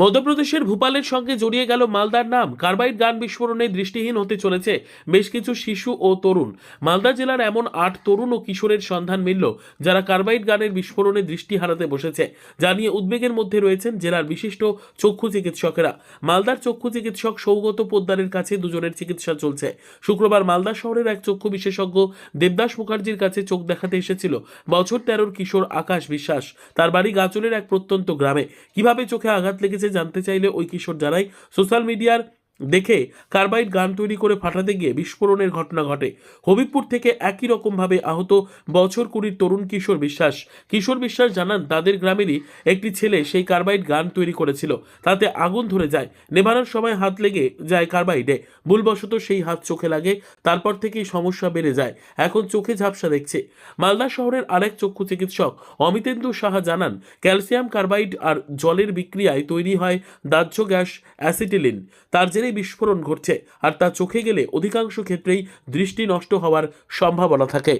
মধ্যপ্রদেশের ভূপালের সঙ্গে জড়িয়ে গেল মালদার নাম। কার্বাইড গান বিস্ফোরণে দৃষ্টিহীন হতে চলেছে বেশ কিছু শিশু ও তরুণ। মালদা জেলার এমন আট তরুণ ও কিশোরের সন্ধান মিলল, যারা কার্বাইড গানের বিস্ফোরণে দৃষ্টি হারাতে বসেছে, যা নিয়ে উদ্বেগের মধ্যে রয়েছেন জেলার বিশিষ্ট চক্ষু চিকিৎসকেরা। মালদার চক্ষু চিকিৎসক সৌগত পোদ্দারের কাছে দুজনের চিকিৎসা চলছে। শুক্রবার মালদা শহরের এক চক্ষু বিশেষজ্ঞ দেবদাস মুখার্জির কাছে চোখ দেখাতে এসেছিল, বছর তেরোর কিশোর আকাশ বিশ্বাস। তার বাড়ি গাজলের এক প্রত্যন্ত গ্রামে। কীভাবে চোখে আঘাত লেগেছে জানতে চাইলে ওই কিশোর জানাই। সোশ্যাল মিডিয়ার দেখে কার্বাইড গান তৈরি করে ফাটাতে গিয়ে বিস্ফোরণের ঘটনা ঘটে। হবিবপুর থেকে একই রকমভাবে আহত বছর কুড়ির তরুণ কিশোর বিশ্বাস। কিশোর বিশ্বাস জানান, তাদের গ্রামেরই একটি ছেলে সেই কার্বাইড গান তৈরি করেছিল। তাতে আগুন ধরে যায়। নেভানোর সময় হাত লেগে যায় কার্বাইডে। ভুলবশত সেই হাত চোখে লাগে, তারপর থেকেই সমস্যা বেড়ে যায়। এখন চোখে ঝাপসা দেখছে। মালদা শহরের আরেক চক্ষু চিকিৎসক অমিতেন্দু সাহা জানান, ক্যালসিয়াম কার্বাইড আর জলের বিক্রিয়ায় তৈরি হয় দাহ্য গ্যাস অ্যাসিটিলিন। তার জেরেই বিস্ফোরণ ঘটছে আর তা চোখে গেলে অধিকাংশ ক্ষেত্রেই দৃষ্টি নষ্ট হওয়ার সম্ভাবনা থাকে।